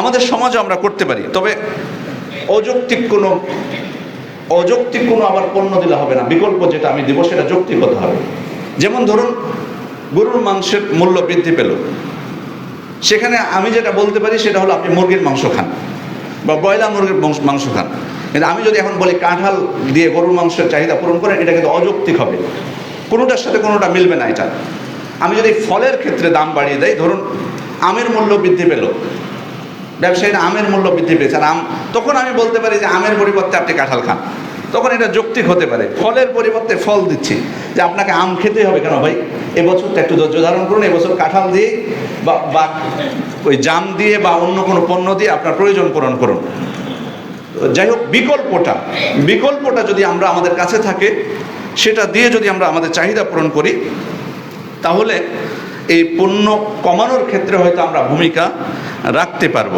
আমাদের সমাজে আমরা করতে পারি, তবে অযৌক্তিক কোনো অযৌক্তিক কোনো আবার পণ্য দিলে হবে না, বিকল্প যেটা আমি দেবো সেটা যৌক্তিক হতে হবে। যেমন ধরুন, গরুর মাংসের মূল্য বৃদ্ধি পেল। সেখানে আমি যেটা বলতে পারি সেটা হলো আপনি মুরগির মাংস খান, বা ব্রয়লার মুরগির মাংস খান। কিন্তু আমি যদি এখন বলি কাঁঠাল দিয়ে গরুর মাংসের চাহিদা পূরণ করেন, এটা কিন্তু অযৌক্তিক হবে। কোনোটার সাথে কোনোটা মিলবে না এটা। আমি যদি ফলের ক্ষেত্রে দাম বাড়িয়ে দেয় ধরুন, আমের মূল্য বৃদ্ধি পেল ব্যবসায়ীরা আমের মূল্য বৃদ্ধি পেয়েছে। আর আম, তখন আমি বলতে পারি যে আমের পরিবর্তে আপনি কাঁঠাল খান। তখন এটা যৌক্তিক হতে পারে। ফলের পরিবর্তে ফল দিচ্ছি। যে আপনাকে আম খেতে হবে কেন ভাই? এবছরটা একটু ধৈর্য ধারণ করুন। এবছর কাঁঠাল দিয়ে বা ওই জাম দিয়ে বা অন্য কোনো পণ্য দিয়ে আপনার প্রয়োজন পূরণ করুন। যাই হোক, বিকল্পটা। বিকল্পটা যদি আমরা আমাদের কাছে থাকে, সেটা দিয়ে যদি আমরা আমাদের চাহিদা পূরণ করি, তাহলে এই পণ্য কমানোর ক্ষেত্রে হয়তো আমরা ভূমিকা রাখতে পারব।